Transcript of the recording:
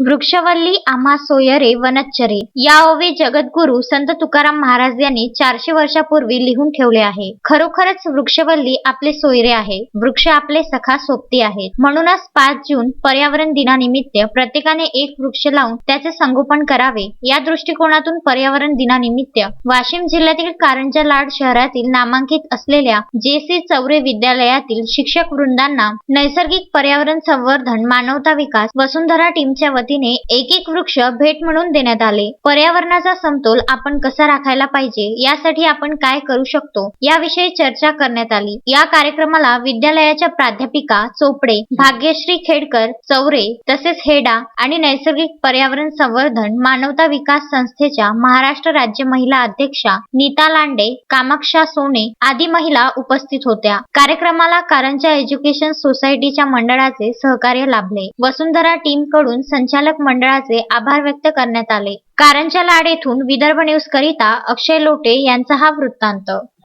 वृक्षवल्ली आम्हा सोयरे वनच्चरे या ओवे जगद्गुरु संत तुकाराम महाराज यांनी चारशे वर्षापूर्वी लिहून ठेवले आहे. खरोखरच वृक्षवल्ली आपले सोयरे आहे. वृक्ष आपले सखा सोबती आहेत म्हणूनच पाच जून पर्यावरण दिनानिमित्त प्रत्येकाने एक वृक्ष लावून त्याचे संगोपन करावे. या दृष्टिकोनातून पर्यावरण दिनानिमित्त वाशिम जिल्ह्यातील कारंजा लाड शहरातील नामांकित असलेल्या जे सी चौरे विद्यालयातील शिक्षक वृंदांना नैसर्गिक पर्यावरण संवर्धन मानवता विकास वसुंधरा टीमच्या पद्धतीने एक एक वृक्ष भेट म्हणून देण्यात आले. पर्यावरणाचा समतोल आपण कसा राखायला पाहिजे? यासाठी आपण काय करू शकतो? याविषयी चर्चा करण्यात आली. या कार्यक्रमाला विद्यालयाच्या प्राध्यापिका चोपडे भाग्यश्री खेडकर चौरे तसेच हेडा आणि नैसर्गिक पर्यावरण संवर्धन मानवता विकास संस्थेच्या महाराष्ट्र राज्य महिला अध्यक्षा नीता लांडे कामाक्षा सोने आदी महिला उपस्थित होत्या. कार्यक्रमाला कारंजा एज्युकेशन सोसायटीच्या मंडळाचे सहकार्य लाभले. वसुंधरा टीमकडून संचालक मंडळाचे आभार व्यक्त करण्यात आले. कारंजा लाड येथून विदर्भ न्यूज करिता अक्षय लोटे यांचा हा वृत्तांत.